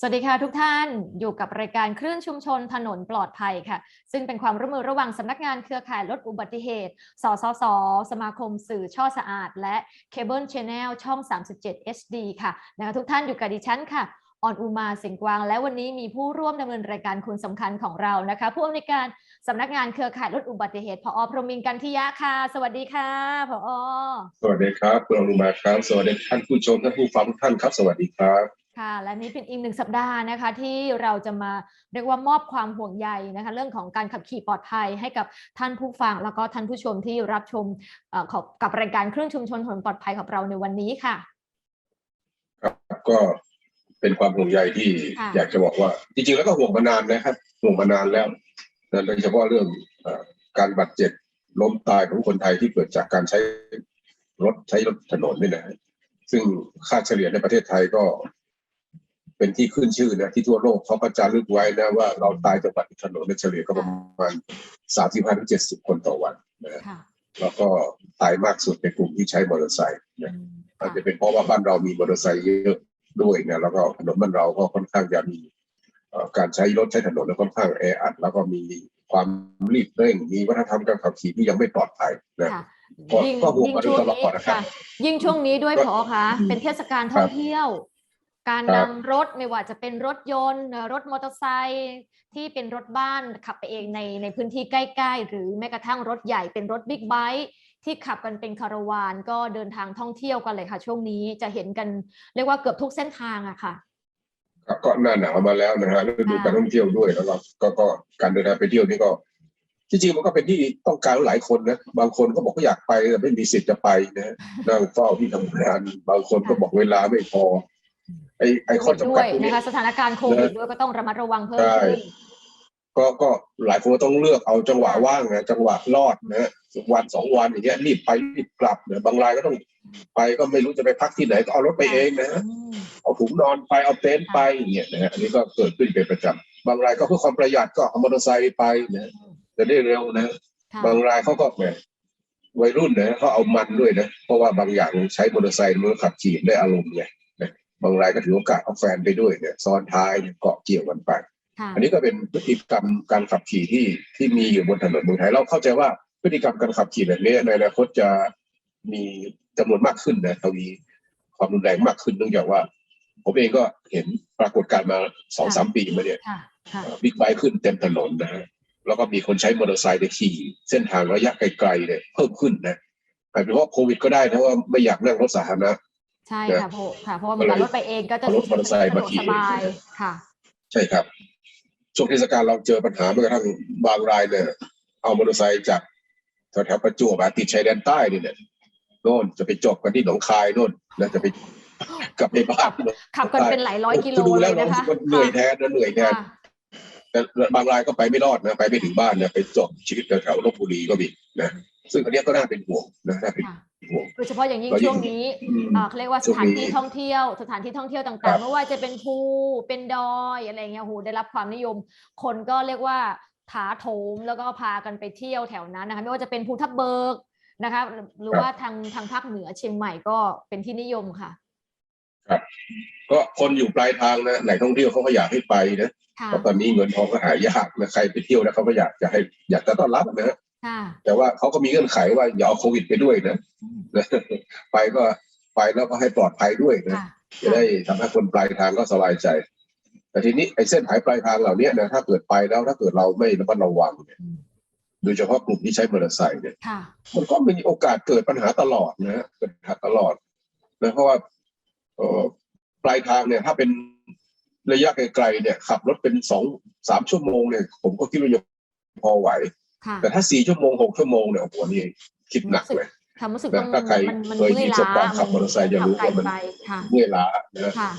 สวัสดีค่ะทุกท่านอยู่กับรายการคลื่นชุมชนถนนปลอดภัยค่ะ ซึ่งเป็นความร่วมมือระหว่างสำนักงานเครือข่ายลดอุบัติเหตุ สสส สมาคมสื่อช่อสะอาด และเคเบิลชแนลช่อง 37 HD ค่ะนะคะทุกท่านอยู่กับดิฉันค่ะออนอุมาสิงกวาง และวันนี้มีผู้ร่วมดำเนินรายการคนสำคัญของเรานะคะ ผู้อำนวยการสำนักงานเครือข่ายลดอุบัติเหตุพอพรหมินกันทิยะค่ะ สวัสดีค่ะพอสวัสดีครับคุณอนุมาครับ สวัสดีท่านผู้ชมท่านผู้ฟังทุกท่านครับ สวัสดีครับ ค่ะ และนี่เป็นอีกหนึ่งสัปดาห์นะคะ ที่เราจะมาเรียกว่ามอบความห่วงใยนะคะ เรื่องของการขับขี่ปลอดภัยให้กับท่านผู้ฟัง แล้วก็ท่านผู้ชมที่รับชมเอ่อของกับรายการเครื่องชุมชนถนนปลอดภัยของเราในวันนี้ค่ะครับก็เป็นความห่วงใยที่ค่ะอยากจะบอกว่า จริงๆแล้วก็ห่วงมานานนะครับ ห่วงมานานแล้วแต่โดยเฉพาะเรื่องเอ่อการบาดเจ็บล้มตายของคนไทยที่เกิดจากการใช้รถใช้รถถนนนี่นะฮะซึ่งค่าเฉลี่ยในประเทศไทยก็ เป็นที่ขึ้นชื่อนะที่ทั่วโลกเขาก็จารึกไว้นะว่าเราตายจากอุบัติเหตุถนนในเฉลี่ยก็ประมาณสามสิบห้าถึงเจ็ดสิบคนต่อวันนะฮะค่ะแล้วก็ตายมากสุดในกลุ่มที่ใช้มอเตอร์ไซค์นะอืมอาจค่ะจะเป็นเพราะว่าบ้านเรามีมอเตอร์ไซค์เยอะด้วยนะแล้วก็ถนนบ้านเราก็ค่อนข้างจะมีเอ่อการใช้รถใช้ถนนแล้วค่อนข้างแออัดแล้วก็มีความรีบเร่งมีวัฒนธรรมการขับขี่ที่ยังไม่ปลอดภัยนะค่ะก็ยิ่งก็ห่วงยิ่งมาโดช่ยวงตลนี้อดนะครับค่ะยิ่งช่วงนี้ด้วยก็พอคะอืมเป็นเทศกาลท่องเที่ยว การครันำบรถไม่ว่าจะเป็นรถยนต์เอ่อรถมอเตอร์ไซค์ที่เป็นรถบ้านขับไปเองในในพื้นที่ใกล้ ๆ หรือแม้กระทั่งรถใหญ่เป็นรถบิ๊กไบค์ที่ขับกันเป็นคาราวานก็เดินทางท่องเที่ยวกันเลยค่ะ ช่วงนี้จะเห็นกันเรียกว่าเกือบทุกเส้นทางอะค่ะครับก็หน้าหนาวมาแล้วนะฮะฤดูค่ะการท่องเที่ยวด้วยแล้วก็ก็ก็การเดินทางไปเที่ยวนี่ก็ที่จริงมันก็เป็นที่ต้องการหลายคนนะบางคนก็บอกว่าอยากไปแต่ไม่มีสิทธิ์จะไปนะนั่งเฝ้าที่ทำงาน บางคนก็บอกเวลาไม่พอ ไอ้ไอ้ข้อจำด้กัวดยตรงนะนี้คะสถานการณ์โควิดด้วยก็ต้องระมัดระวังเพิ่มใช่ขึ้นก็ก็หลายคนก็ต้องเลือกเอาจังหวะว่างนะจังหวะรอดนะวันสองวันอย่างเงี้ยรีบไปรีบกลับนะบางรายก็ต้องไปก็ไม่รู้จะไปพักที่ไหนก็เอารถไปเองนะอืมเอาถุงนอนไปเอาเต็นท์ไปอย่างเงี้ยนะฮะอันนี้ก็เกิดขึ้นเป็นประจำบางรายก็เพื่อความประหยัดก็เอามอเตอร์ไซค์ไปนะจะได้เร็วนะค่ะบางรายเขาก็แหมวัยรุ่นนะเขาเอามันด้วยนะเพราะว่าบางอย่างใช้มอเตอร์ไซค์มันขับขี่ได้อารมณ์ไงนะ บางรายก็ถือโอกาสเอาแฟนไปด้วยเนี่ยซ้อนท้ายเนี่ยเกาะเกี่ยวกันไปค่ะอันนี้ก็เป็นพฤติกรรมการขับขี่ที่ที่มีอยู่บนถนนเมืองไทยเราเข้าใจว่าพฤติกรรมการขับขี่แบบนี้ในอนาคตจะมีจำนวนมากขึ้นนะทวีความรุนแรงมากขึ้นเนื่องจากว่า ผมเองก็เห็นปรากฏการณ์มาสองสามปีมาเนี่ยค่ะค่ะบิ๊กไบค์ขึ้นเต็มถนนนะฮะแล้วก็มีคนใช้มอเตอร์ไซค์ในยขี่ เส้นทางระยะไกลๆเนี่ยเพิ่มขึ้นนะอาจเป็นเพราะโควิดก็ได้นะว่าไม่อยากนั่งรถสาธารณะ ใช่นะค่ะเพราะค่ะเพราะว่าเวลารถไปเองก็จะเอารถมอเตอร์ไซค์มาขี่สะดวกสบายค่ะ ใช่ครับ ช่วงเทศกาลเราเจอปัญหาแม้กระทั่งบางรายเนี่ยเอามอเตอร์ไซค์จากแถวๆประจวบอะติดชายแดนใต้นี่เนี่ยโน่นจะไปจบกันที่หนองคายโน่นแล้วจะไปกลับไปบ้านโน่นขับกันเป็นหลายร้อยกิโลดูเลแล้วยเรานะคะมันเหนื่อยแทนนะเหนื่อยแทนค่ะแต่บางรายก็ไปไม่รอดนะไปไม่ถึงบ้านนะไปจบชีวิตแถวๆลบบุรีก็มีนะ ซึ่งอันเนี้ยก็น่าเป็นห่วงนะน่าเป็นค่ะห่วงโดยเฉพาะอย่างยิ่งก็ยิ่งช่วงนี้อืมอ่าเขาเรียกว่าสช่วงถานนี้ที่ท่องเที่ยว สถานที่ท่องเที่ยวครัต่างบๆไม่ว่าจะเป็นภูเป็นดอยอะไรเงี้ยโหได้รับความนิยม คนก็เรียกว่าถาโถมแล้วก็พากันไปเที่ยวแถวนั้นนะคะไม่ว่าจะเป็นภูทับเบิกนะคะหรือว่าทางทางภาคเหนือเชียงใหม่ก็เป็นที่นิยมค่ะก็คนอยู่ปลายทางนะแหล่งท่องเที่ยวเขาก็อยากให้ไปนะค่ะเพราะตอนนี้เงินทองก็หายากนะใครไปเที่ยวแล้วเขาก็อยากจะให้อยากจะต้อนรับนะฮะค่ะ แต่ว่าเขาก็มีเงื่อนไขว่าอย่าเอาโควิดไปด้วยนะอืมไปก็ไปแล้วก็ให้ปลอดภัยด้วยนะค่ะจะได้ทำให้คนปลายทางก็สบายใจ แต่ทีนี้ไอ้เส้นหายปลายทางเหล่านี้นะถ้าเกิดไปแล้วถ้าเกิดเราไม่ระมัดระวังเนี่ยอืมโดยเฉพาะกลุ่มที่ใช้มอเตอร์ไซค์เนี่ยค่ะมันก็มีโอกาสเกิดปัญหาตลอดนะฮะเกิดปัญหาตลอดนะเพราะว่าเอ่อปลายทางเนี่ย ถ้าเป็นระยะไกลๆเนี่ย ขับรถเป็นสองสามชั่วโมงเนี่ย ผมก็คิดว่ายังพอไหวค่ะ แต่ถ้าสี่ชั่วโมงหกชั่วโมงเนี่ยโอ้โหนี่คิดหนักเลยความรู้สึกนะว่าถ้าใครมันมันเคยเมื่อยมีประสบล้าการณ์ขับมอเตอร์ไซค์จะรู้ขับว่ามันไกลไปค่ะเมื่อยล้านะค่ะ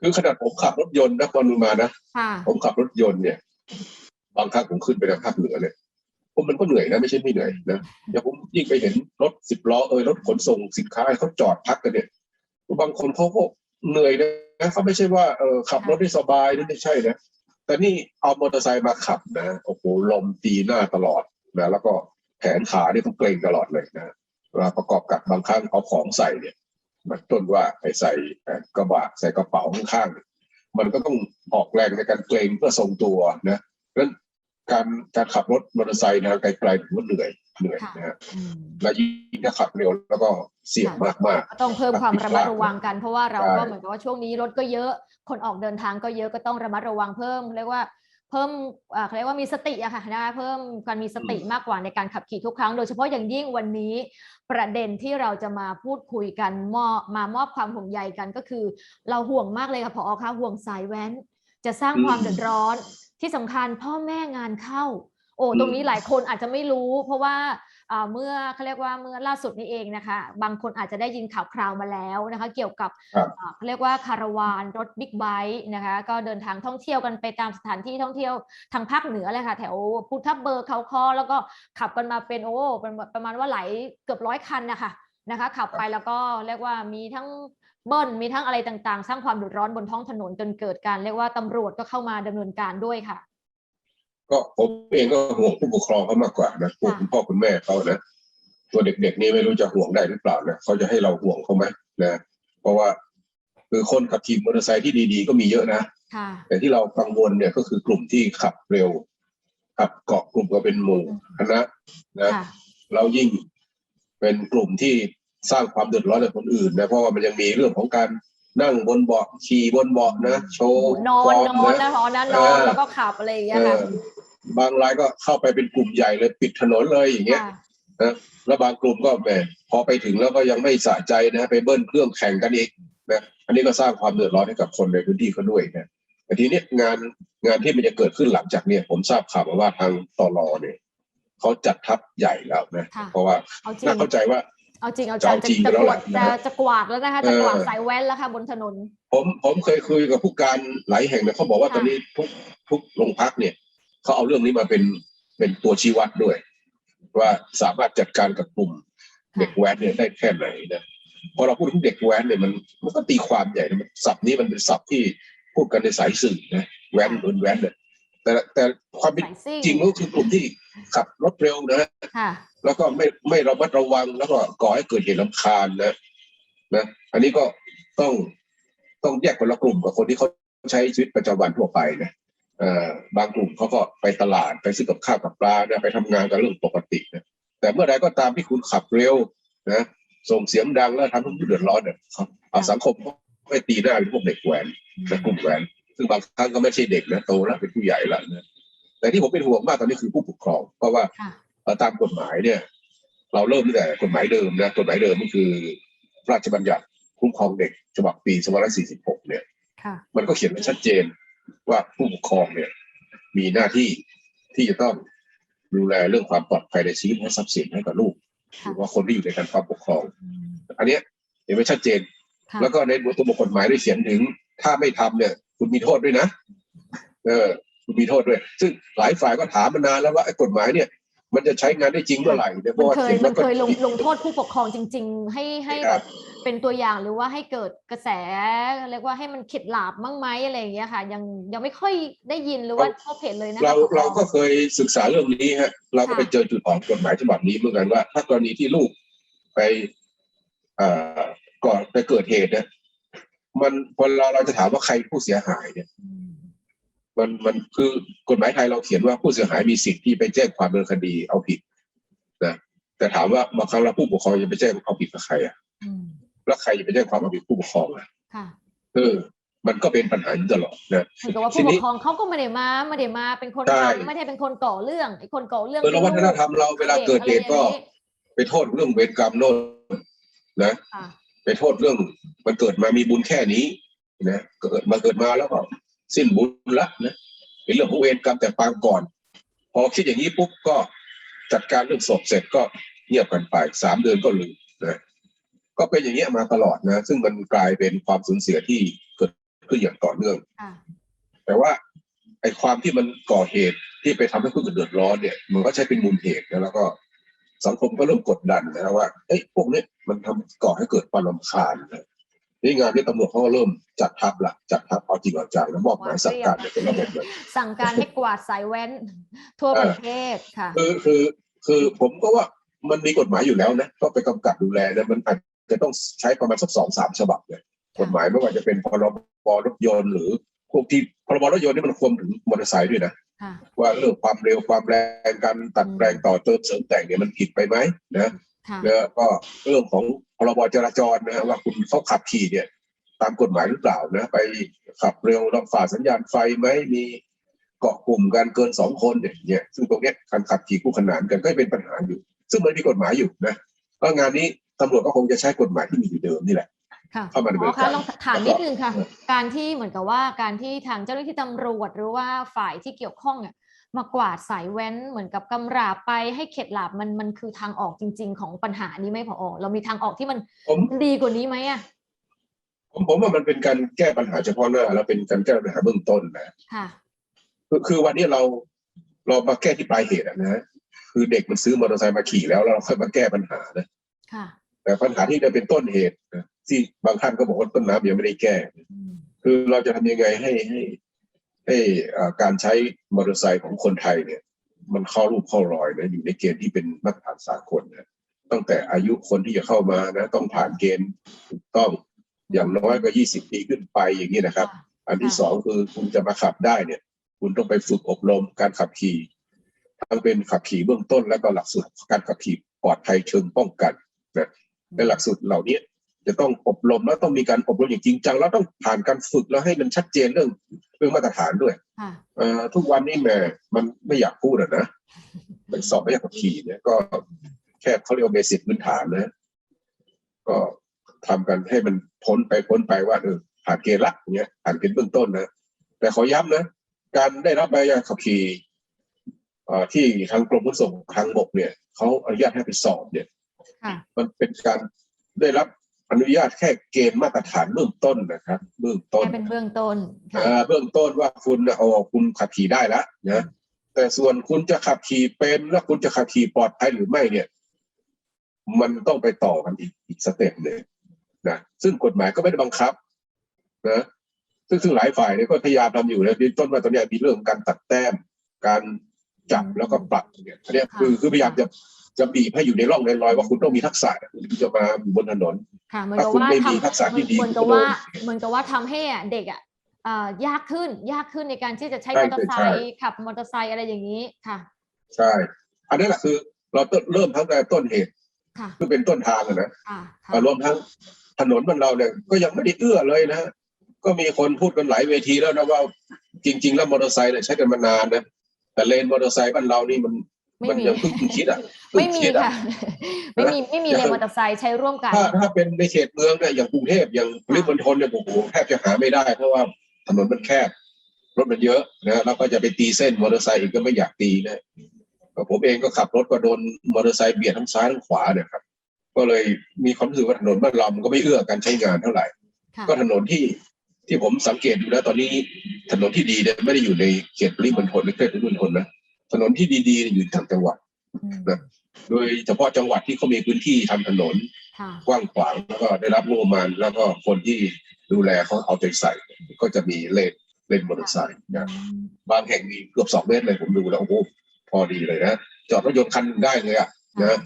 คือขนาดผมขับรถยนต์นะตอนมานะค่ะผมขับรถยนต์เนี่ย บางครั้งผมขึ้นไปทางภาคเหนือเนี่ยผมมันก็เหนื่อยนะไม่ใช่ไม่เหนื่อยนะเดี๋ยวผมยิ่งไปเห็นรถสิบล้อเออรถขนส่งสินค้าเขาจอดพักกันเนี่ยบางคนเขาก็เหนื่อยนะเขาไม่ใช่ว่าเออขับรถได้สบายนั่นไม่ใช่นะ แต่นี่เอามอเตอร์ไซค์มาขับนะโอ้โหลมตีหน้าตลอดนะแล้วก็แขนขาเนี่ยต้องเกรงตลอดเลยนะเวลาประกอบกับบางครั้งเอาของใส่เนี่ยมันต้นว่าไปใส่กระบะใส่กระเป๋าข้างๆมันก็ต้องออกแรงในการเกรงเพื่อทรงตัวนะเพราะฉะนั้น การการขับรถมอเตอร์ไซค์ทางไกลๆถือว่าเหนื่อยเหนื่อยค่ะนะฮะอืมและยิ่งถ้าขับเร็วแล้วก็เสี่ยงมากมากก็ต้องเพิ่มความระมัดระวังกันเพราะว่าเราใช่ก็เหมือนกับว่าช่วงนี้รถก็เยอะคนออกเดินทางก็เยอะก็ต้องระมัดระวังเพิ่มเรียกว่าเพิ่มอ่าเขาเรียกว่ามีสติอะค่ะนะคะเพิ่มการมีสติมากกว่าในการขับขี่ทุกครั้ง โดยเฉพาะอย่างยิ่งวันนี้ ประเด็นที่เราจะมาพูดคุยกันมอบมามอบความห่วงใยกันก็คือ เราห่วงมากเลยค่ะพอคะห่วงสายแว้น จะสร้างความเดือดร้อน ที่สำคัญพ่อแม่งานเข้า โอ้ตรงนี้หลายคนอาจจะไม่รู้ เพราะว่าอ่าเมื่อเขาเรียกว่าเมื่อล่าสุดนี้เองนะคะ บางคนอาจจะได้ยินข่าวคราวมาแล้วนะคะ เกี่ยวกับครับอ่าเขาเรียกว่าคาราวานรถบิ๊กไบค์นะคะ ก็เดินทางท่องเที่ยวกันไปตามสถานที่ท่องเที่ยวทางภาคเหนือเลยค่ะ แถวพุทธเบิกเขาคอ แล้วก็ขับกันมาเป็นโอ้เป็นประมาณว่าหลายเกือบร้อยคันนะคะนะคะ ขับไปแล้วก็เรียกว่ามีทั้ง เบิ้ลมีทั้งอะไรต่างๆ สร้างความเดือดร้อนบนท้องถนนจนเกิดการเรียกว่าตำรวจก็เข้ามาดำเนินการด้วยค่ะ ก็ผมเองก็ห่วงผู้ปกครองเขามากกว่านะห่วงคุณพ่อคุณแม่เขานะตัวเด็กๆนี่ไม่รู้จะห่วงได้หรือเปล่านะเขาจะให้เราห่วงเขาไหมนะเพราะว่าคือคนขับขี่มอเตอร์ไซค์ที่ดีๆ ก็มีเยอะนะค่ะแต่ที่เรากังวลเนี่ยก็คือกลุ่มที่ขับเร็ว ขับเกาะกลุ่มก็เป็นหมู่คณะนะค่ะเรายิ่งเป็นกลุ่มที่ สร้างความเดือดร้อนให้คนอื่นนะเพราะว่ามันยังมีเรื่องของการนั่งบนเบาะขี่บนเบาะนะ โชว์นอนฟนมอนนะพอนะนอนเออแล้วก็ขับอะไรอย่างเงี้เอยค่ะอบางรายก็เข้าไปเป็นกลุ่มใหญ่เลยปิดถนนเลยอย่างเงี้ยค่ะแล้วบางกลุ่มก็แหมพอไปถึงแล้วก็ยังไม่สะใจนะไปเบิ้ลเครื่องแข่งกันอีกนะอันนี้ก็สร้างความเดือดร้อนให้กับคนในพื้นที่เขาด้วยนะแต่ทีเนี้ยงานงานที่มันจะเกิดขึ้นหลังจากเนี่ย ผมทราบข่าวมาว่าทางตลอเนี่ยเขาจัดทัพใหญ่แล้วนะค่ะเพราะว่าเอาจริงน่าเข้าใจว่า เอาจริงเอาจะจังเอาจริงจะแล้วกแหวาละดนะจะจะกวาดแล้วนะคะจะกวาดเออสายแว้นแล้วค่ะบนถนน ผมผมเคยคุยกับผู้การหลายแห่งเนี่ยเขาบอกว่าค่ะตอนนี้ทุกทุกโรงพักเนี่ยเขาเอาเรื่องนี้มาเป็นเป็นตัวชี้วัดด้วย ว่าสามารถจัดการกับกลุ่มเด็กแว้นเนี่ยได้แค่ไหนนะพอเราพูดถึงเด็กแว้นเนี่ยมันมันก็ตีความใหญ่นะมันศัพท์นี้มันเป็นศัพท์ที่พูดกันในสายสื่อนะแว้นโดนแว้นเนี่ยแต่แต่ความเป็นสายซิ่งจริงก็คือกลุ่มที่ขับรถเร็วนะค่ะ แล้วก็ไม่ไม่ระมัดระวังแล้วก็ก่อให้เกิดเหตุรำคาญนะนะ อันนี้ก็ต้องต้องแยกคนละกลุ่มกับคนที่เขาใช้ชีวิตประจำวันทั่วไปนะเออบางกลุ่มเขาก็ไปตลาดไปซื้อกับข้าวกับปลานะไปทำงานกันเรื่องปกตินะแต่เมื่อใดก็ตามที่คุณขับเร็วนะส่งเสียงดังแล้วทำให้ผู้เดือดร้อนเนี่ยเอาสังคมไม่ตีหน้าเป็นพวกเด็กแหวนนะกลุ่มแหวน ซึ่งบางครั้งก็ไม่ใช่เด็กนะโตแล้วเป็นผู้ใหญ่แล้วนะแต่ที่ผมเป็นห่วงมากตอนนี้คือผู้ปกครอง เพราะว่า ตามกฎหมายเนี่ย เราเริ่มตั้งแต่กฎหมายเดิมนะกฎหมายเดิมก็คือพระราชบัญญัติคุ้มครองเด็กฉบับปี2546 เนี่ยค่ะมันก็เขียนไว้ชัดเจนว่าผู้ปกครองเนี่ย มีหน้าที่ที่จะต้องดูแลเรื่องความปลอดภัยในชีวิตและทรัพย์สินให้กับลูกหค่ะรือว่าคนที่อยู่ในการความปกครองอืมอันเนี้ยเห็นไว้ชัดเจนค่ะแล้วก็ในตัวบทกฎหมายได้เขียนถึง ถ้าไม่ทำเนี่ย คุณมีโทษด้วยนะ เออ คุณมีโทษด้วย ซึ่งหลายฝ่ายก็ถามมานานแล้วว่าไอ้กฎหมายเนี่ย มันจะใช้งานได้จริงเมื่อไหร่เนี่ยเพมันราะว่าเคยเขียนมัแล้วนก็เคยลงลงโทษผู้ปกครองจริง ๆ ให้ให้คแบรับบเป็นตัวอย่างหรือว่าให้เกิดกระแสเรียกว่าให้มันเข็ดหลาบมั้งไหมอะไรอย่างเงี้ยค่ะ ยังยังไม่ค่อยได้ยินหรือว่าพบเห็นเลยนะคะเราปกคองเราก็เคยศึกษาเรื่องนี้ฮะ เราก็ค่ะไปเจอจุดอ่อนกฎหมายฉบับนี้เหมือนกันว่า ถ้ากรณีที่ลูกไปเอ่อก่อนไปเกิดเหตุเนี่ยมันพอเราเราจะถามว่าใครผู้เสียหายเนี่ยอื มมันมันคือกฎหมายไทยเราเขียนว่าผู้เสียหายมีสิทธิ์ที่ไปแจ้งความดำเนินคดีเอาผิดนะแต่ถามว่าบางครั้งเราผู้ปกครองจะไปแจ้งเอาผิดกับใครอะอืมแล้วใครจะไปแจ้งความเอาผิดผู้ปกครองอะค่ะเออ มันก็เป็นปัญหาอยู่ตลอดนะเหมือนกับว่าทีผู้ปนี้กครองเขาก็ไม่ได้มาไม่ได้มาเป็นคนใช่ทำไม่ได้เป็นคนก่อเรื่องไอ้คนก่อเรื่องเออแล้ววัฒนธรรมเราเวลาเกิดเหตุก็อะไรอย่างนี้ไปโทษเรื่องเวรกรรมโน่นนะค่ะไปโทษเรื่องมันเกิดมามีบุญแค่นี้นะเกิดมาเกิดมาแล้วก็ สิ้นบุญละนะเป็นเรื่องของเวรกรรมแต่ปางก่อน พอคิดอย่างนี้ปุ๊บก็จัดการเรื่องศพเสร็จก็เงียบกันไปสามเดือนก็ลืมนะก็เป็นอย่างนี้ยมาตลอดนะ ซึ่งมันกลายเป็นความสูญเสียที่เกิดขึ้นอย่างต่อเนื่องค่ะแต่ว่าไอ้ความที่มันก่อเหตุที่ไปทำให้ผู้อื่นเดือดร้อนเนี่ย มันก็ใช้เป็นมูลเหตุนะแล้วก็สังคมก็เริ่มกดดันนะว่าเอ้ยพวกนี้มันทำก่อให้เกิดความรำคาญนะ นี่งานที่ตำรวจเขาก็เริ่มจัดทัพละจัดทัพเอาจริงเอาจังแล้วมอบหมายสั่งการเนี่ยเป็นระบบเลยสั่งการให้กวาดสายแว้นทั่วประเทศค่ะคือคือคือผมก็ว่ามันมีกฎหมายอยู่แล้วนะก็ไปกำกับดูแลนะมันอาจจะต้องใช้ประมาณสักสองสามฉบับเลยกฎหมายไม่ว่าจะเป็นพรบรถยนต์หรือพวกที่พรบรถยนต์นี่มันควมถึงมอเตอร์ไซค์ด้วยนะค่ะว่าเรื่องความเร็วความแรงการตัดแปลงต่อเติมเสริมแต่งเนี่ยมันผิดไปไหมนะ ค่ะแล้วก็เรื่องของพรบจราจรนะฮะว่าคุณเขาขับขี่เนี่ย ตามกฎหมายหรือเปล่านะไปขับเร็วต้องฝ่าสัญญาณไฟไหมมีเกาะกลุ่มกันเกินสองคนเนี่ยเนี่ยซึ่งตรงเนี้ยการขับขี่คู่ขนานกันก็เป็นปัญหาอยู่ ซึ่งมันมีกฎหมายอยู่นะเพราะงานนี้ตำรวจก็คงจะใช้กฎหมายที่มีอยู่เดิมนี่แหละค่ะเข้ามาดำเนินอ๋อคะการลองถามนิดนึงค่ะ การที่เหมือนกับว่าการที่ทางเจ้าหน้าที่ตำรวจหรือว่าฝ่ายที่เกี่ยวข้องเนี่ย มากวาดสายแว้นเหมือนกับกำราบไปให้เข็ดหลาบมันมันคือทางออกจริง ๆ ของปัญหานี้ไหมพอเรามีทางออกที่มันผมดีกว่านี้ไหมอะผมผมว่ามันเป็นการแก้ปัญหาเฉพาะหน้าแล้วเป็นการแก้ปัญหาเบื้องต้นนะค่ะคือคือวันนี้เราเรามาแก้ที่ปลายเหตุอะนะคือเด็กมันซื้อมอเตอร์ไซค์มาขี่แล้วแล้วเราค่อยมาแก้ปัญหานะค่ะแต่ปัญหาที่จะเป็นต้นเหตุนะที่บางท่านก็บอกว่าต้นน้ำยังไม่ได้แก้อืมคือเราจะทำยังไงให้ให้ ให้อ่าการใช้มอเตอร์ไซค์ของคนไทยเนี่ย มันเข้ารูปเข้ารอยนะอยู่ในเกณฑ์ที่เป็นมาตรฐานสากลนะตั้งแต่อายุคนที่จะเข้ามานะ ต้องผ่านเกณฑ์ถูกต้องอย่างน้อยก็ยี่สิบปีขึ้นไปอย่างนี้นะครับ อันที่สองคือคุณจะมาขับได้เนี่ย คุณต้องไปฝึกอบรมการขับขี่ทั้งเป็นขับขี่เบื้องต้นแล้วก็หลักสูตรการขับขี่ปลอดภัยเชิงป้องกันนะในหลักสูตรเหล่านี้ จะต้องอบรมแล้วต้องมีการอบรมอย่างจริงจังแล้วต้องผ่านการฝึกแล้วให้มันชัดเจนเรื่องเรื่องมาตรฐานด้วยค่ะเอ่อทุกวันนี้แหมมันไม่อยากพูดอะนะไปสอบไม่อยากขับขี่เนี่ยก็แค่เขาเรียกว่าเบสิกพื้นฐานนะก็ทำกันให้มันพ้นไปพ้นไปว่าเออผ่านเกณฑ์ละอย่างเงี้ยผ่านเกณฑ์เบื้องต้นนะแต่ขอย้ำนะการได้รับใบอนุญาตขับขี่เอ่อที่ทางกรมขนส่งทางบกเนี่ยเขาอนุญาตให้ไปสอบเนี่ยค่ะมันเป็นการได้รับ อนุญาตแค่เกณฑ์มาตรฐานเบื้องต้นนะครับ เบื้องต้นให้เป็นเบื้องต้นค่ะอ่าเบื้องต้นว่าคุณน่ะเอาคุณขับขี่ได้แล้วนะแต่ส่วนคุณจะขับขี่เป็นแล้วคุณจะขับขี่ปลอดภัยหรือไม่เนี่ย มันต้องไปต่อกันอีกอีกสเต็ปหนึ่งนะซึ่งกฎหมายก็ไม่ได้บังคับ นะซึ่งซึ่งหลายฝ่ายเนี่ยก็พยายามทำอยู่นะต้นว่าตอนเนี้ยมีเรื่องของการตัดแต้ม การจับแล้วก็ปรับเนี่ยอันเนี้ยคือคือพยายามจะ จะบีบให้อยู่ในร่องในรอยว่าคุณต้องมีทักษะถึงจะมาอยู่บนถนนค่ะเหมือนถ้ากับคุณว่าไม่มีทำทักษะที่ดีเหมือนกับคุณก็โดนว่าเหมือนกับว่าทำให้อะเด็กอะอ่ายากขึ้นยากขึ้นในการที่จะใช้ใช่มอเตอร์ไซใช่ค์ขับมอเตอร์ไซค์อะไรอย่างนี้ค่ะ ใช่ อันนั้นแหละคือเราต้นเริ่มทั้งแต่ต้นเหตุค่ะคือเป็นต้นทางอะนะค่ะค่ะอ่ารวมทั้งถนนบ้านเราเนี่ยก็ยังไม่ได้เอื้อเลยนะก็มีคนพูดกันหลายเวทีแล้วนะว่าจริง ๆ แล้วมอเตอร์ไซค์เนี่ยใช้กันมานานนะแต่เลนมอเตอร์ไซค์บ้านเรานี่มัน ไม่มันมียังเพิ่งคิดอะเพิ่ไม่งมีคิดอะค่ะ ไม่มีไม่มีเลนมอเตอร์ไซค์ใช้ร่วมกัน ถ้าถ้าเป็นในเขตเมืองเนี่ยอย่างกรุงเทพอย่างปริมณฑลเนี่ยโอ้โหแทบจะหาไม่ได้ เพราะว่าถนนมันแคบรถมันเยอะนะแล้วก็จะไปตีเส้นมอเตอร์ไซค์อีกก็ไม่อยากตีนะผมเองก็ขับรถก็โดนมอเตอร์ไซค์เบียดทั้งซ้ายทั้งขวาเนี่ยครับ ก็เลยมีความรู้สึกว่าถนนบ้านเรามันก็ไม่เอื้อการใช้งานเท่าไหร่ค่ะก็ถนนที่ที่ผมสังเกตดูแล้วตอนนี้ถนนที่ดีเนี่ยไม่ได้อยู่ในเขตปริมณฑลหรือเขตปริมณฑลนะ ถนนที่ดีๆ อยู่ต่างจังหวัดอืมนะโดยเฉพาะจังหวัดที่เขามีพื้นที่ทำถนนค่ะกว้างขวางแล้วก็ได้รับงบประมาณแล้วก็คนที่ดูแลเขาเอาใจใส่ ก็จะมีเลนเลนมอเตอร์ไซค์นะอืมบางแห่งมีเกือบสองเมตรเลยผมดูแล้วโอ้โหพอดีเลยนะจอดรถยนต์คันหนึ่งได้เลยอะนะ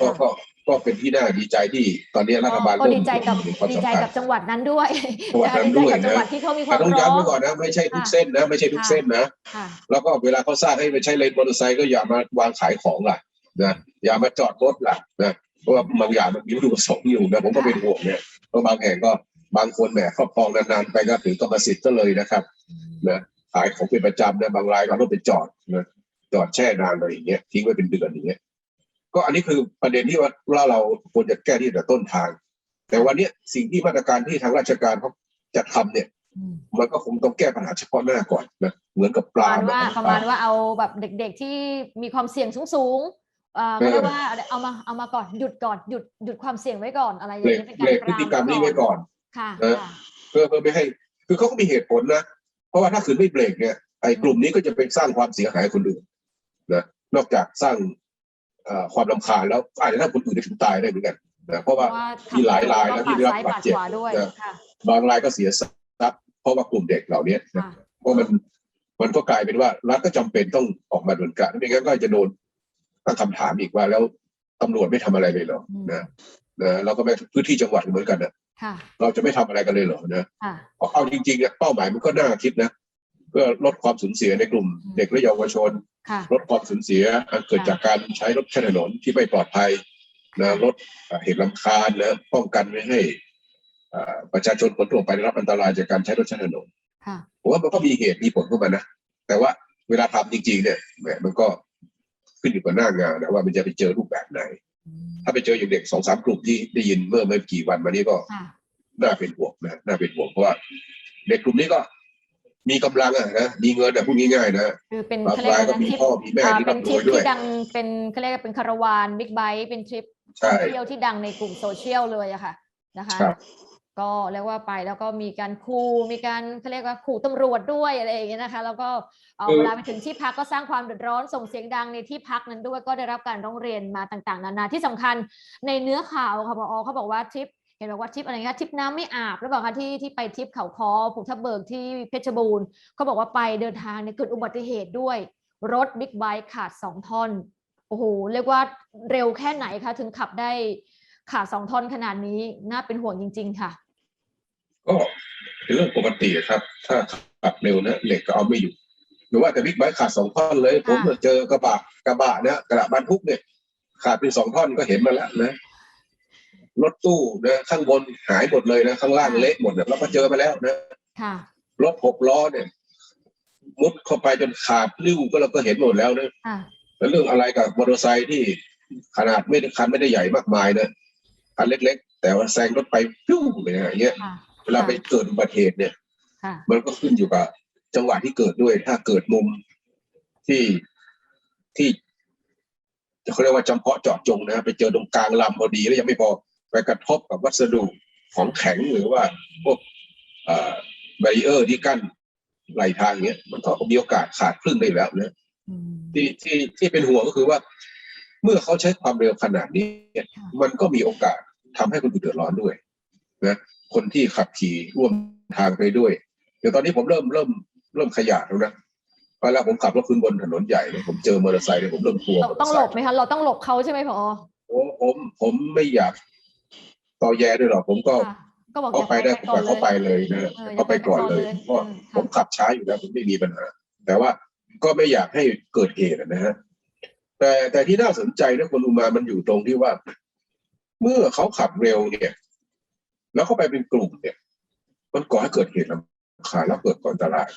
ก็ก็ ก็เป็นที่น่าดีใจที่ตอนนี้รัฐบาลก็เริ่มดีใจกับเห็นความดีสำใจคัญกับจังหวัดนั้นด้วยจังหวัดนั้นดีใจด้วยกับจังหวัดนะที่เขามีคแต่วามต้องพร้อย้ำมไว้ก่อนนะไม่ใช่ทุกเส้นนะไม่ใช่ทุกเส้นนะค่ะแล้วก็เวลาเขาสร้างให้ไปใช้เลนมอเตอร์ไซค์ก็อย่ามาวางขายของล่ะนะอย่ามาจอดรถล่ะนะเพราะว่าบางอย่างมันมีวัตถุประสงค์อยู่นะผมก็เป็นห่วงเนี่ยเพราะบางแห่งก็บางคนแหมครอบครองนานๆไปก็ถือกรรมสิทธิ์ก็เลยนะครับนะขายของเป็นประจำนะบางรายก็เอารถไปจอดนะจอดแช่นานอะไรอย่างเงี้ยทิ้งไว้เป็นเดือนอย่างเงี้ย ก็อันนี้คือประเด็นที่ว่าว่าเราควรจะแก้ที่แต่ต้นทาง แต่วันเนี้ยสิ่งที่มาตรการที่ทางราชการเขาจะทำเนี่ยอืมมันก็คงต้องแก้ปัญหาเฉพาะหน้าก่อนนะเหมือนกับปประลามาณว่าแบบประมาณว่าเอาแบบเด็กๆที่มีความเสี่ยงสูงๆเอ่อเขาเรียกว่าเอามาเอามาก่อนหยุดก่อนหยุดหยุดความเสี่ยงไว้ก่อนอะไรอย่างเบรกนี้เป็นการเบรกพฤติกรรมนี้ไว้ก่อนค่ะนะค่ะเพื่อเพื่อไม่ให้ คือเขาก็มีเหตุผลนะเพราะว่าถ้าขืนไม่เบรกเนี่ยไอ้กลุ่มนี้ก็จะไปสร้างความเสียหายคนอื่นนะนอกจากสร้างเอ่อ ความลำคาญแล้วอาจจะทำคนอื่นได้ถึงตายได้เหมือนกันนะเพราะว่าเพระมีหลายรายแล้วที่ได้รับปาบาดซ้ายเจ็บปาขวาด้วยนะค่ะบางรายก็เสียทรัพย์เพราะว่ากลุ่มเด็กเหล่านี้นะค่ะเพราะมันมันก็กลายเป็นว่ารัฐก็จำเป็นต้องออกมาดำเนินการไม่งั้นก็จะโดนตั้งคำถามอีกว่าแล้วตำรวจไม่ทำอะไรเลยเหรออืมนะนะเราก็ไม่พื้นที่จังหวัดเหมือนกันนะค่ะเราจะไม่ทำอะไรกันเลยเหรอนะค่ะเอาเอาจริงๆเนี่ยเป้าหมายมันก็น่าคิดนะ เพื่อลดความสูญเสียในกลุ่มอืมเด็กและเยาวชนค่ะลดความสูญเสียอันเกิดจากการใช้รถใช้ถนนที่ไม่ปลอดภัยนะลดเอ่อเหตุลำคาญนะป้องกันไม่ให้เอ่อประชาชนคนทั่วไปได้รับอันตรายจากการใช้รถใช้ถนนค่ะผมว่ามันก็มีเหตุมีผลเข้ามานะแต่ว่าเวลาทำจริง ๆ เนี่ยแหมมันก็ขึ้นอยู่กับหน้างานนะว่ามันจะไปเจอรูปแบบไหนอืมถ้าไปเจออย่างเด็กสองสามกลุ่มที่ได้ยินเมื่อไม่กี่วันมานี้ก็ค่ะน่าเป็นห่วงนะน่าเป็นห่วงเพราะว่าเด็กกลุ่มนี้ก็ มีกำลังอะนะมีเงินอะพูดง่ายๆนะคือเป็นบางเขาเรียกรายว่าก็มีทริปพ่อมีแม่อ่าที่เป็ร่ำนรทริวปยด้วที่ยดังเป็นเขาเรียกว่าเป็นคาราวานบิ๊กไบค์เป็นทริปใช่ท่องเที่ยวที่ดังในกลุ่มโซเชียลเลยอะค่ะนะคะครับก็เรียกว่าไปแล้วก็มีการขู่มีการเขาเรียกว่าขู่ตำรวจด้วยอะไรอย่างเงี้ยนะคะ แล้วก็เอาเวลาไปถึงที่พักก็สร้างความเดือดร้อนส่งเสียงดังในที่พักนั้นด้วยก็ได้รับการร้องเรียนมาต่างๆ นานาที่สำคัญในเนื้อข่าวค่ะพอเขาบอกว่าทริป เห็นบอกว่าทริปอะไรคะทริปน้ำไม่อาบหรือเปล่าคะที่ที่ไปทริปเขาคอภูทับเบิกที่เพชรบูรณ์เขาบอกว่าไปเดินทางเนี่ยเกิดอุบัติเหตุด้วย รถบิ๊กไบค์ขาดสองท่อนโอ้โหเรียกว่าเร็วแค่ไหนคะถึงขับได้ขาดสองท่อนขนาดนี้น่าเป็นห่วงจริง ๆ ค่ะ ก็เป็นเรื่องปกติครับ ถ้าขับเร็วนะเหล็กก็เอาไม่อยู่หรือว่าแต่บิ๊กไบค์ขาดสองท่อนเลย ผมค่ะเจอกระบะกระบะนะกระบะบรรทุกเนี่ยขาดเป็นสองท่อนก็เห็นมาแล้วนะ รถตู้นะข้างบนหายหมดเลยนะข้างล่างเละหมดนะเราก็เจอมาแล้วนะค่ะรถหกล้อเนี่ยมุดเข้าไปจนขาดริ้วก็เราก็เห็นหมดแล้วนะค่ะแล้วเรื่องอะไรกับมอเตอร์ไซค์ที่ขนาดไม่ได้คันไม่ได้ใหญ่มากมายนะคันเล็ก ๆ แต่ว่าแซงรถไปปิ้วเลยนะอย่างเงี้ยค่ะเวลาไปเกิดอุบัติเหตุเนี่ยค่ะมันก็ขึ้นอยู่กับ จังหวะที่เกิดด้วย ถ้าเกิดมุมที่ที่เขาเรียกว่าจำเพาะเจาะจงนะไปเจอตรงกลางลำพอดีแล้วยังไม่พอ ไปกระทบกับวัสดุของแข็งหรือว่าพวกเอ่อบารีเออร์ที่กั้นไหลทางเงี้ย มันก็มีโอกาสขาดครึ่งได้แล้วนะอืมที่ที่ที่เป็นห่วงก็คือว่า เมื่อเขาใช้ความเร็วขนาดนี้เนี่ยค่ะมันก็มีโอกาสทำให้คนอื่นเดือดร้อนด้วยนะคนที่ขับขี่ร่วมทางไปด้วยเดี๋ยวตอนนี้ผมเริ่มเริ่มเริ่มขยาดแล้วนะเวลาผมขับรถขึ้นบนถนนใหญ่เนี่ยผมเจอมอเตอร์ไซค์เนี่ยผมเริ่มกลัวต้องมอเตต้อองร์ไซหลบค์ไหมคะเราต้องหลบเขาใช่ไหมพอโอ้ผมผมไม่อยาก ต่อแยด้วยหรอกผมก็ค่ะก็บอกเขาไปได้ผมปล่อยเขาไปเลยนะออเขาไปก่อนเลยาเพราะอืมผมขับช้าอยู่แล้วผมไม่มีปัญหา แต่ว่าก็ไม่อยากให้เกิดเหตุนะฮะแต่แต่ที่น่าสนใจนะคุณอุมามันอยู่ตรงที่ว่า เมื่อเขาขับเร็วเนี่ย แล้วเขาไปเป็นกลุ่มเนี่ย มันก่อให้เกิดเหตุรำคาญแล้วเกิดอันตราย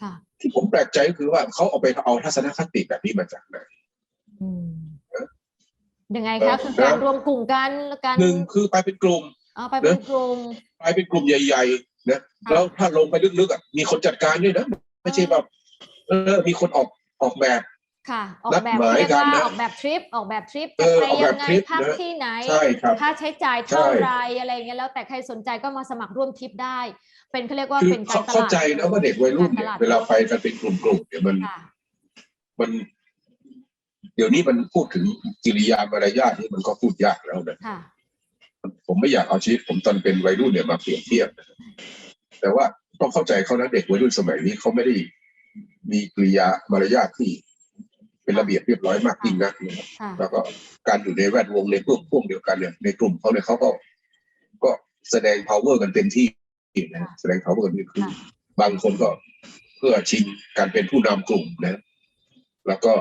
ค่ะที่ผมแปลกใจก็คือว่าเขาเอาไปเอาทัศนคติแบบนี้มาจากไหนอืมเออ ยังไงเอคะอคือการนะรวมกลุ่มกันแล้วกันหนึ่งคือไปเป็นกลุ่มเอาไปเป็นกลุ่มไปเป็นกลุ่มใหญ่ๆนะค่ะแล้วถ้าลงไปลึกๆอะมีคนจัดการด้วยนะ ไม่ใช่แบบเออมีคนออกออกแบบค่ะออกนัดแบบหมายเรียกกันว่านะออกแบบทริปออกแบบทริปเอจะอไปออกแบยับงไงทริปพักนะที่ไหนใช่ครับค่าใช้จ่ายเท่าใช่ไรอะไรเงี้ยแล้วแต่ใครสนใจก็มาสมัครร่วมทริปได้ เป็นเขาเรียกว่าคือเป็นการตลาดเข้าใจนะว่าเด็กวัยรุ่นเนี่ยกตดเวลาไปกันเป็นกลุ่มๆเนี่ยมันค่ะมัน เดี๋ยวนี้มันพูดถึงกิริยามารยาทนี่มันก็พูดยากแล้วนะค่ะผมไม่อยากเอาชีวิตผมตอนเป็นวัยรุ่นเนี่ยมาเปรียบเทียบนะแต่ว่าต้องเข้าใจเขานะเด็กวัยรุ่นสมัยนี้เขาไม่ได้มีกิริยามารยาทที่เป็นระเบียบเรียบร้อยมากยิ่งนักนะครับค่ะแล้วก็การอยู่ในแวดวงในพวกพวกเดียวกันเนี่ยในกลุ่มเขาเนี่ยเขาก็ก็แสดง power กันเต็มที่นะค่ะแสดง power กันเต็มที่ค่ะบางคนก็เพื่อชิงการเป็นผู้นำกลุ่มนะ แล้วก็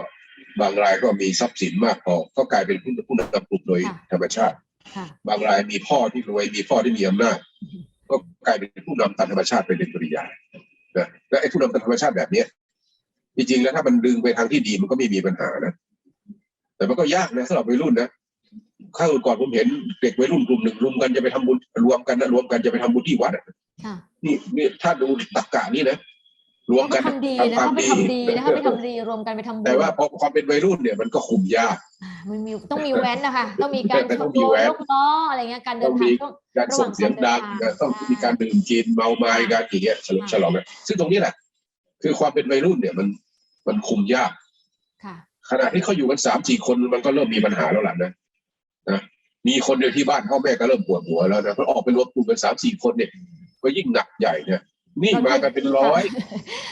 บางรายก็มีทรัพย์สินมากพอก็กลายเป็นผู้ผู้นำกลุ่มโดยค่ะธรรมชาติค่ะบางรายมีพ่อที่รวยมีพ่อที่มีอำนาจก็กลายเป็นผู้นำตามธรรมชาติไปเป็นปริยายนะและไอ้ผู้นำตามธรรมชาติแบบเนี้ยจริงๆแล้วถ้ามันดึงไปทางที่ดีมันก็ไม่มีปัญหานะ แต่มันก็ยากนะสำหรับวัยรุ่นนะข้าวก่อนผมเห็นเด็กวัยรุ่นกลุ่มหนึ่งรวมกันจะไปทำบุญรวมกันนะรวมกันจะไปทำบุญที่วัดอะค่ะนี่นี่ถ้าดูตักกะนี่นะ รวมเขากัไปนทำดีทำนะความเขาไปดีทำดีนะคะไปทำดีรวมกันไปทำบุญแต่ว่าพอความเป็นวัยรุ่นเนี่ยมันก็คุมยากอ่ามันมีต้องมีแว้นนะคะต้องมีการแต่ชต้องนมีโยแว้นยกล้ออะไรเงี้ยการเดินต้องมีทางต้องการส่งเสียงดังระหว่างการเดินทางนะต้องมีการดื่มกินเมาไม้กันอย่างเงี้ยเฉลิมฉลองกันซึ่งตรงนี้แหละ คือความเป็นวัยรุ่นเนี่ยมันมันคุมยากค่ะขณะที่เขาอยู่กันสามสี่คนมันก็เริ่มมีปัญหาแล้วล่ะนะนะมีคนเดียวที่บ้านพ่อแม่ก็เริ่มปวดหัวแล้วนะเพราะออกไปรวมกลุ่มกันสามสี่คนเนี่ยก็ยิ่งหนักใหญ่เนี่ย นี่มากันเป็นร้อย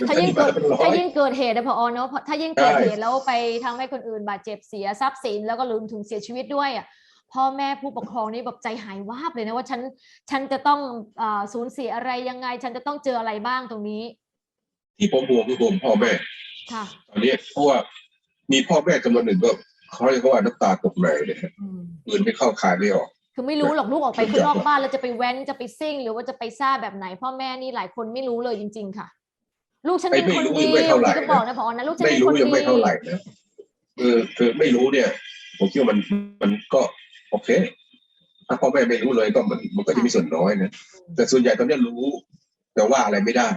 ถ้ายิ่งมาเกิดเป็นร้อถ้ายยิ่งเกิดเหตุนะพอเนาะเพราะถ้ายิ่งเกิดใช่เหตุแล้วไปทำให้คนอื่นบาดเจ็บเสียทรัพย์สินแล้วก็รวมถึงเสียชีวิตด้วยอะพ่อแม่ผู้ปกครองนี่แบบใจหายวาบเลยนะว่าฉันฉันจะต้องอาสูญเสียอะไรยังไง ฉันจะต้องเจออะไรบ้างตรงนี้ ที่ผมห่วงคือห่วงพ่อแม่ค่ะตอนนี้เพราะว่ามีพ่อแม่จำนวนหนึ่งก็เขาเรียกว่าน้ำตาตกในเลยฮะอืมปืนไม่เข้าคายไม่ออก คือไม่รู้หรอกลูกออกไปข้างนอกบ้านแล้วจะไปแว้นจะไปซิ่ง หรือว่าจะไปซ่าแบบไหน พ่อแม่นี่หลายคนไม่รู้เลยจริง ๆ ค่ะ ลูกฉันเป็นไอ้คนไม่รู้ดียังไม่เท่าไหร่ที่ก็บอกนะพอนะลูกฉันไม่เป็นรู้คนยังดีไม่เท่าไหร่นะคือคือไม่รู้เนี่ย ผมคิดว่ามันมันก็โอเค ถ้าพ่อแม่ไม่รู้เลยก็มันมันก็จะมีส่วนน้อยนะแต่ส่วนใหญ่ตอนนี้รู้ แต่ว่าอะไรไม่ได้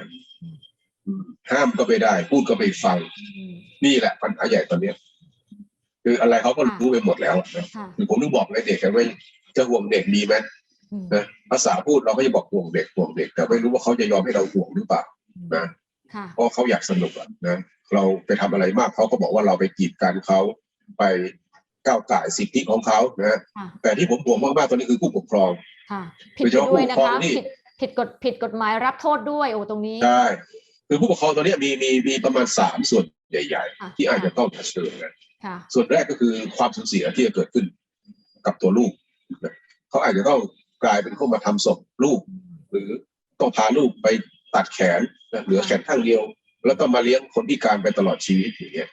อืมห้ามก็ไม่ได้ พูดก็ไม่ฟังอืมนี่แหละปัญหาใหญ่ตอนเนี้ยคืออะไรเขาก็รู้ไปหมดแล้วนะค่ะคือผมถึงบอกเลยเด็กกันว่า จะห่วงเด็กดีไหมอืมนะภาษาพูดเราก็จะบอกห่วงเด็กห่วงเด็ก แต่ไม่รู้ว่าเขาจะยอมให้เราห่วงหรือเปล่านะค่ะเพราะเขาอยากสนุกอะนะเราไปทำอะไรมากเขาก็บอกว่าเราไปกีดกันเขาไปก้าวก่ายสิทธิของเขานะค่ะแต่ที่ผมห่วงมากๆตอนนี้คือผู้ปกครองค่ะผิดโดยเฉไปพาะด้วยนะผู้ปกครอคะงนี่ผิดผิดกฎผิดกฎหมายรับโทษด้วยโอ้ตรงนี้ใช่คือผู้ปกครองตอนนี้มีมีมีประมาณสามส่วนใหญ่ค่ะๆที่อาจจะต้องเผชิญนะค่ะส่วนแรกก็คือความสูญเสียที่จะเกิดขึ้นกับตัวลูกนะ เขาอาจจะต้องกลายเป็นคนมาทำศพลูก หรือต้องพาลูกไปตัดแขนนะเหลือแขนข้างเดียว แล้วต้องมาเลี้ยงคนพิการไปตลอดชีวิตอย่างเงี้ย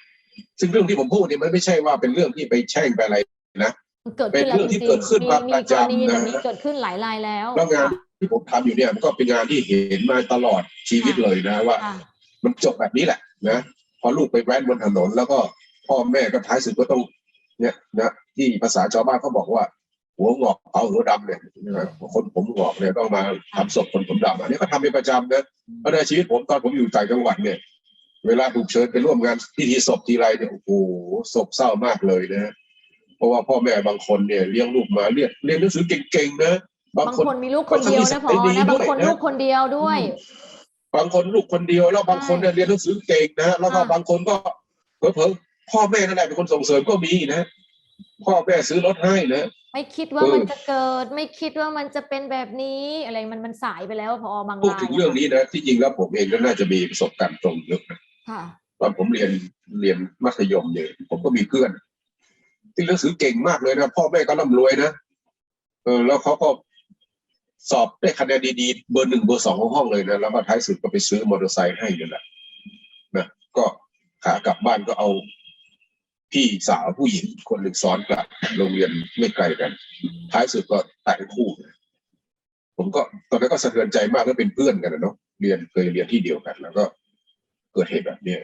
ซึ่งเรื่องที่ผมพูดเนี่ยมันไม่ใช่ว่าเป็นเรื่องที่ไปแช่งไปอะไรมันเกิดเป็ขึ้นนแล้วเรื่องจที่ริงเกิดขึ้นๆมามีปมีระกรณีจำนะแบบนี้เกิดขึ้นหลายรายแล้วแล้วงานที่ผมทำอยู่เนี่ยมันก็เป็นงานที่เห็นมาตลอดชีวิตเลยนะว่าค่ะมันจบแบบนี้แหละนะพอลูกไปแว้นบนถนน แล้วก็พ่อแม่ก็ท้ายสุดก็ต้องเนี่ยนะที่ภาษาชาวบ้านเขาบอกว่า หัวงอกเอาหัวดำเนี่ยนะคนผมงอกเนี่ยต้องมาทำศพคนผมดำอันนี้ก็ทำเป็นประจำนะเพราะในชีวิตผมตอนผมอยู่ต่างจังหวัดเนี่ย เวลาถูกเชิญไปร่วมงานพิธีศพทีไรเนี่ยโอ้โหโศกเศร้ามากเลยนะเพราะว่าพ่อแม่บางคนเนี่ยเลี้ยงลูกมาเรียนเรียนหนังสือเก่งๆนะบางบางคนคนมีลูกคนเดียวนะพอบางคนมีนะสติดีบางคนด้วยนะลูกคนเดียวด้วย บางคนลูกคนเดียวแล้วบางคนเนี่ยเรียนหนังสือเก่งนะแล้วก็อ่าบางคนก็เผลอๆพ่อแม่นั่นแหละเป็นคนส่งเสริมก็มีนะ พ่อแม่ซื้อรถให้นะ ไม่คิดว่าเออมันจะเกิด ไม่คิดว่ามันจะเป็นแบบนี้อะไรมันมันสายไปแล้วพอบางพูดรายถึงเรื่องนี้นะที่จริงแล้วผมเองก็น่าจะมีประสบการณ์ตรงเยอะนะค่ะตอนผมเรียนเรียนมัธยมเนี่ยผมก็มีเพื่อน ที่หนังสือเก่งมากเลยนะพ่อแม่ก็ร่ำรวยนะเออแล้วเขาก็สอบได้คะแนนดีๆเบอร์หนึ่งเบอร์สองของห้องเลยนะแล้วก็ท้ายสุดก็ไปซื้อมอเตอร์ไซค์ให้นั่นแหละนะก็ขากลับบ้านก็เอา พี่สาวผู้หญิงคนหนึ่งซ้อนกลับโรงเรียนไม่ไกลกัน ท้ายสุดก็แต่งคู่ ผมก็ตอนนั้นก็สะเทือนใจมากแล้วเป็นเพื่อนกันนะเนาะเรียนเคยเรียนที่เดียวกัน แล้วก็เกิดเหตุแบบเนี้ย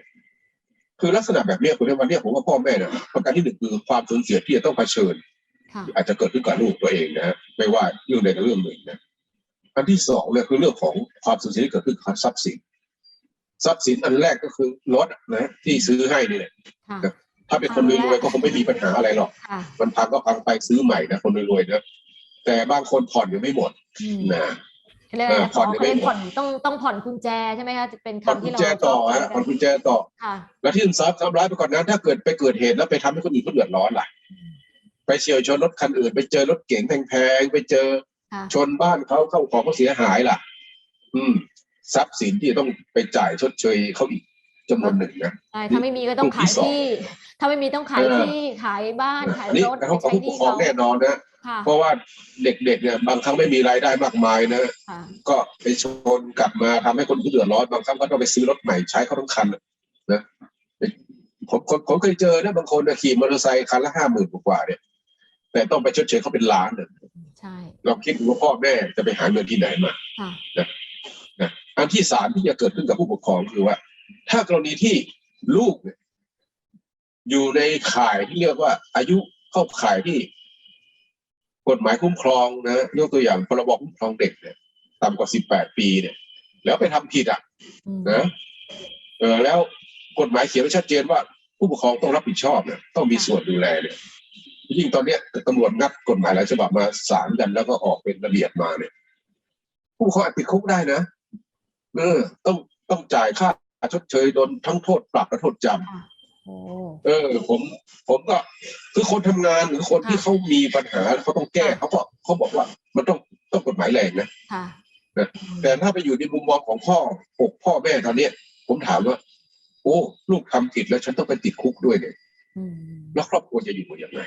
คือลักษณะแบบเนี้ยคุณในวันเนี้ยผมว่าพ่อแม่เนี่ยประการที่หนึ่งคือความสูญเสียที่จะต้องเผชิญค่ะอาจจะเกิดขึ้นกับลูกตัวเองนะฮะไม่ว่าเรื่องใดก็เรื่องหนึ่งนะอันที่สองเนี่ยคือเรื่องของความสูญเสียที่เกิดขึ้นกับทรัพย์สินทรัพย์สินอันแรกก็คือรถนะที่ซื้อให้นี่แหละค่ะ ถ้าเป็นคนรวยๆก็คงไม่มีปัญหาอะไรหรอกค่ะมันพังก็พังไปซื้อใหม่นะคนรวยๆนะแต่บางคนผ่อนยังไม่หมดอืมนะเรียกเอออะไรผ่อนเขายังไม่เรียกหมดผ่อนต้องต้องผ่อนกุญแจใช่ไหมคะจะเป็นผ่อนคำกุที่ญเราแจต่อชบฮะใช้ผ่อนกันกุญแจต่อค่ะแล้วที่ซ้ำซ้ำร้ายไปกว่อนนั้นถ้าเกิดไปเกิดเหตุแล้วไปทำให้คนอื่นเขาเดือดร้อนล่ะ ไปเฉียวชนรถคันอื่น ไปเจอรถเก๋งแพงๆไปเจอค่ะชนบ้านเขาเข้าของเขาเสียหายล่ะ อืมทรัพย์สินที่ต้องไปจ่ายชดเชยเขาอีกจำนวนหนึ่งนะใช่ถ้าไม่มีก็ต้องกลุ่มที่ขายสองที่ ถ้าไม่มีต้องขายเออที่ขายบ้านขายอันนี้รถกระไปทบกับใช้ผู้ปที่กครองเขาแน่นอนนะค่ะเพราะว่าเด็กๆเนี่ยบางครั้งไม่มีรายได้มากมายนะค่ะก็ไปชนกลับมาทำให้คนอื่นเดือดร้อนบางครั้งก็ต้องไปซื้อรถใหม่ใช้เขาทั้งคันน่ะนะผมผมผมเคยเจอนะบางคนน่ะขี่มอเตอร์ไซค์คันละห้าหมื่นกว่าๆเนี่ยแต่ต้องไปชดเชยเขาเป็นล้านน่ะใช่เราคิดดูว่าพ่อแม่จะไปหาเงินที่ไหนมาค่ะนะอันที่สามที่จะเกิดขึ้นกับผู้ปกครองคือว่า ถ้ากรณีที่ลูกเนี่ย อยู่ในข่ายที่เรียกว่า อายุเข้าข่ายที่ กฎหมายคุ้มครองนะยกตัวอย่างพรบคุ้มครองเด็กเนี่ยต่ำกว่าสิบแปดปีเนี่ย แล้วไปทำผิดอะนะเออแล้วกฎหมายเขียนไว้ชัดเจนว่า ผู้ปกครองต้องรับผิดชอบเนี่ยต้องมีส่วนดูแลเนี่ยยิ่งตอนเนี้ยตำรวจงัดกฎหมายหลายฉบับมาสารกันแล้วก็ออกเป็นระเบียบมาเนี่ย ผู้ปกครองอาจติดคุกได้นะเออต้องต้องจ่ายค่าชดเชยโดนทั้งโทษปรับและโทษจำ เออ ผม ผมก็คือคนทำงานหรือคนที่เขามีปัญหาแล้วเขาต้องแก้เขาก็เขาบอกว่า มันต้องต้องกฎหมายแรงนะค่ะนะแต่ถ้าไปอยู่ในมุมมองของพ่อปกพ่อแม่ตอนเนี้ย ผมถามว่า โอ้ลูกทำผิดแล้วฉันต้องไปติดคุกด้วยเนี่ยอืมแล้วครอบครัวจะอยู่ยังไง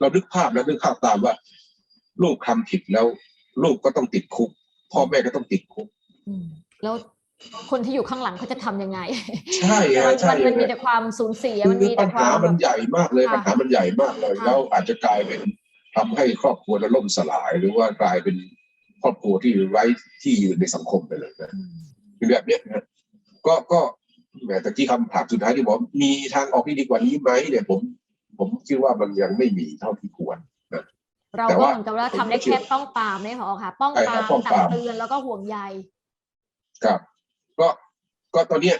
เรานึกภาพแล้วนึกภาพตามว่า ลูกทำผิดแล้ว ลูกก็ต้องติดคุก พ่อแม่ก็ต้องติดคุกอืมแล้ว คนที่อยู่ข้างหลังเขาจะทำยังไง ใช่มัฮะนใช่มันมันมีฮะแต่ความสูญเสียมันคือมีแต่ปัญควาหามมันแบบใหญ่มากเลยค่ะปัญหามันใหญ่มากเลยค่ะแล้วอาจจะกลายเป็นทำให้ครอบครัวนั้นล่มสลาย หรือว่ากลายเป็นครอบครัวที่ไร้ที่ยืนในสังคมไปเลยนะอืมเป็นแบบเนี้ยนะก็ก็แหมแต่ที่คำถามสุดท้ายที่บอกมีทางออกที่ดีกว่านี้ไหมเนี่ยผม ผมคิดว่ามันยังไม่มีเท่าที่ควรเราแต่ก็ว่าเหมือนกับว่าทำได้ผมก็เชื่แค่อป้องปรามไม่พอค่ะ ป้องใช่ปครัราบมป้องตัปกรามเตือนแล้วก็ห่วงใยครับ ก็ก็ตอนเนี้ย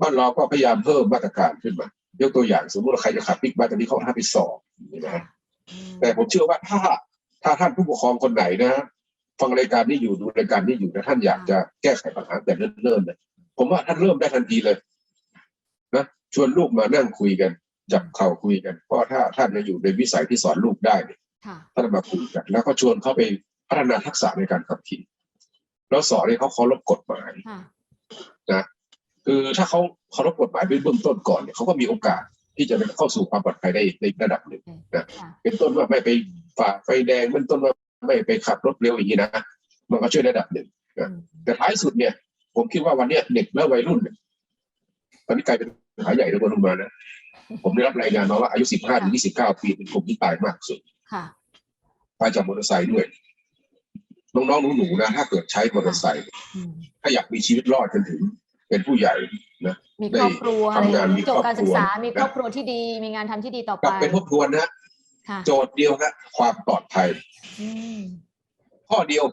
บ้านเราก็พยายามเพิ่มมาตรการขึ้นมายกตัวอย่างสมมติว่าใครจะขับบิ๊กไบค์ตอนนี้เขาห้ามไปสอบนี่นะค่ะอืมแต่ผมเชื่อว่าถ้าถ้าท่านผู้ปกครองคนไหนนะฟังรายการนี้อยู่ดูรายการนี้อยู่นะท่านอยากจะแก้ไขปัญหาแต่เนิ่นๆนะผมว่าท่านเริ่มได้ทันทีเลยนะชวนลูกมานั่งคุยกัน จับเข่าคุยกัน เพราะถ้าท่านจะอยู่ในวิสัยที่สอนลูกได้เนี่ยค่ะท่านมาคุยกัน แล้วก็ชวนเขาไปพัฒนาทักษะในการขับขี่แล้วสอนให้เขาเคารพกฎหมาย ค่ะคือถ้าเขาเคารพกฎหมายเป็นเบื้องต้นก่อนเนี่ยเขาก็มีโอกาสที่จะเข้าสู่ความปลอดภัยได้ในระดับหนึ่งค่ะเป็นต้นว่าไม่ไปฝ่าไฟแดงเป็นต้นว่าไม่ไปขับรถเร็วอย่างนี้นะมันก็ช่วยระดับหนึ่งอืมแต่ท้ายสุดเนี่ย ผมคิดว่าวันเนี้ยเด็กและวัยรุ่นเนี่ยตอนนี้กลายเป็นขาใหญ่ตัวลงมานะผมได้รับรายงานมาว่าอายุ 15 ถึง 29 ปีเป็นกลุ่มที่ตายมากสุดค่ะตายจากมอเตอร์ไซค์ด้วย น้องๆหนูๆนะถ้าเกิดใช้มอเตอร์ไซค์อืมถ้าอยากมีชีวิตรอดจนถึง เป็นผู้ใหญ่นะมีครอบครัวได้ทำงานอะไรอย่มีจบการศึกษาครอบครัวมีครอบครัวที่ดีมีงานทำที่ดีต่อกไปลับไปทบทวนนะค่ะโจทย์เดียวนะความปลอดภัยอืมข้อเดียว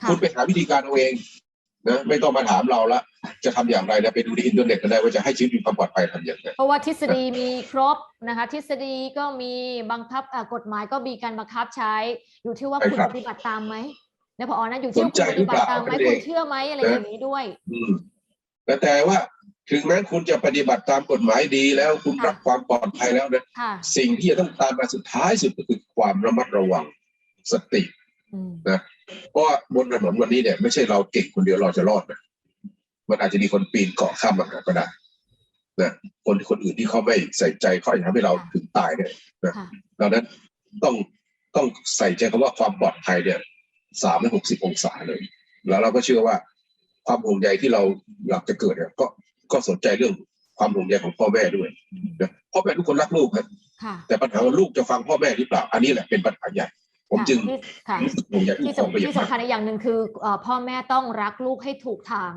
ค่ะคุณไปหาวิธีการเอาเองนะไม่ต้องมาถามเราละจะทำอย่างไรนะไปดูในอินเทอร์เน็ตก็ได้ว่าจะให้ชีวิตมีความปลอดภัยทำอย่างไรเพราะว่าทฤษฎีมีครบนะคะ ทฤษฎีก็มีบังคับอะกฎหมายก็มีการบังคับใช้ อยู่ที่ว่าใช่คุณครับปฏิบัติตามไหม นะพอนะอยู่ที่ว่าสนใจคุณปฏิบัติตามไหมหรือเปล่าคุณเชื่อไหมอะไรนะอย่างนี้ด้วย อืมแต่แต่ว่าถึงแม้คุณจะปฏิบัติตามกฎหมายดีแล้วคุณค่ะรักความปลอดภัยแล้วนะค่ะสิ่งที่จะต้องตามมาสุดท้ายสุดก็คือความระมัดระวังสติอืมเพราะว่าบนถนนวันนี้เนี่ยไม่ใช่เราเก่งคนเดียวเราจะรอดนะมันอาจจะมีคนปีนเกาะข้ามมาก็ได้นะคนคนอื่นที่เขาไม่ใส่ใจเขาอาจจะทำให้เราถึงตายเนี่ยค่ะดังนั้นต้องต้องใส่ใจคำว่าความปลอดภัยเนี่ย สามหกสิบองศาเลย แล้วเราก็เชื่อว่าความห่วงใยที่เราอยากจะเกิดเนี่ยก็ก็สนใจเรื่องความห่วงใยของพ่อแม่ด้วยนะพ่อแม่ทุกคนรักลูกครับค่ะแต่ปัญหาว่าลูกจะฟังพ่อแม่หรือเปล่า อันนี้แหละเป็นปัญหาใหญ่ผมค่ะจึงที่ค่ะรู้สึกห่วงใยผู้ที่ปกครองไปสำอย่างที่มากสำคัญอีกอย่างหนึ่งคือเอ่อพ่อแม่ต้องรักลูกให้ถูกทาง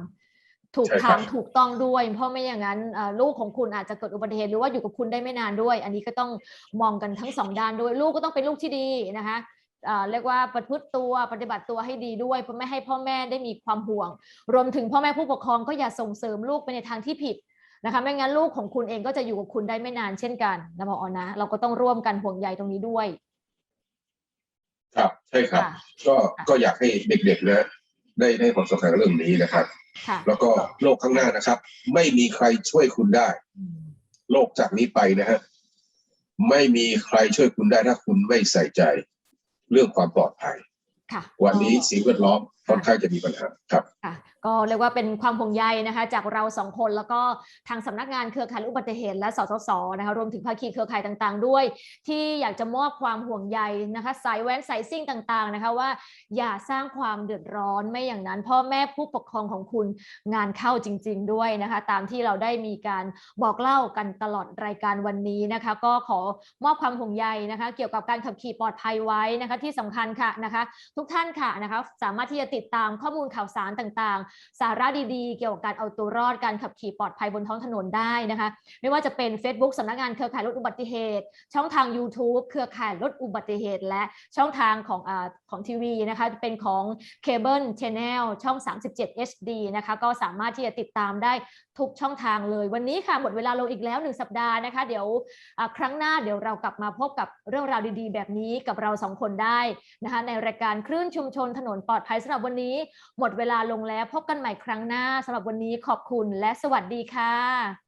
ถูกใช่ครับทางถูกต้องด้วย เพราะไม่อย่างนั้นเอ่อลูกของคุณอาจจะเกิดอุบัติเหตุหรือว่าอยู่กับคุณได้ไม่นานด้วย อันนี้ก็ต้องมองกันทั้งสองด้านด้วย ลูกก็ต้องเป็นลูกที่ดีนะคะ เอ่อเรียกว่าประพฤติตัวปฏิบัติตัวให้ดีด้วย เพื่อไม่ให้พ่อแม่ได้มีความห่วง รวมถึงพ่อแม่ผู้ปกครองก็อย่าส่งเสริมลูกไปในทางที่ผิดนะคะไม่งั้นลูกของคุณเองก็จะอยู่กับคุณได้ไม่นานเช่นกันนะพอนะ เราก็ต้องร่วมกันห่วงใยตรงนี้ด้วย ครับใช่ครับค่ะก็ก็อยากให้เด็กๆนะได้ได้ความสำคัญกับเรื่องนี้นะครับค่ะแล้วก็โลกข้างหน้านะครับ ไม่มีใครช่วยคุณได้อืมโลกจากนี้ไปนะฮะไม่มีใครช่วยคุณได้ถ้าคุณไม่ใส่ใจ เรื่องความปลอดภัยค่ะวันนี้ก็สิ่งแวดล้อมค่อนข้างจะมีปัญหาครับค่ะก็เรียกว่าเป็นความห่วงใยนะคะจากเราสองคนแล้วก็ทางสำนักงานเครือข่ายอุบัติเหตุและสสสนะคะรวมถึงภาคีเครือข่ายต่างๆ ด้วย ที่อยากจะมอบความห่วงใยนะคะสายแว้นสายซิ่งต่างๆนะคะว่า อย่าสร้างความเดือดร้อนไม่อย่างนั้น พ่อแม่ผู้ปกครองของคุณงานเข้าจริง ๆ ด้วยนะคะ ตามที่เราได้มีการบอกเล่ากันตลอดรายการวันนี้นะคะ ก็ขอมอบความห่วงใยนะคะ เกี่ยวกับการขับขี่ปลอดภัยไว้นะคะ ที่สำคัญค่ะนะคะ ทุกท่านค่ะนะคะ สามารถที่จะติดตามข้อมูลข่าวสารต่างๆ สาระดีๆ เกี่ยวกับการเอาตัวรอดการขับขี่ปลอดภัยบนท้องถนนได้นะคะ ไม่ว่าจะเป็น Facebook สำนักงานเครือข่ายลดอุบัติเหตุ ช่องทาง YouTube เครือข่ายลดอุบัติเหตุ และช่องทางของอของทีวีนะคะเป็นของ Cable Channel ช่อง 37 HD นะคะก็สามารถที่จะติดตามได้ ทุกช่องทางเลย วันนี้ค่ะหมดเวลาลงอีกแล้ว 1 สัปดาห์นะคะ เดี๋ยวครั้งหน้าเดี๋ยวเรากลับมาพบกับเรื่องราวดีๆ แบบนี้กับเราสองคนได้นะคะ ในรายการคลื่นชุมชนถนนปลอดภัยสำหรับวันนี้ หมดเวลาลงแล้วพบกันใหม่ครั้งหน้าสำหรับวันนี้ขอบคุณและสวัสดีค่ะ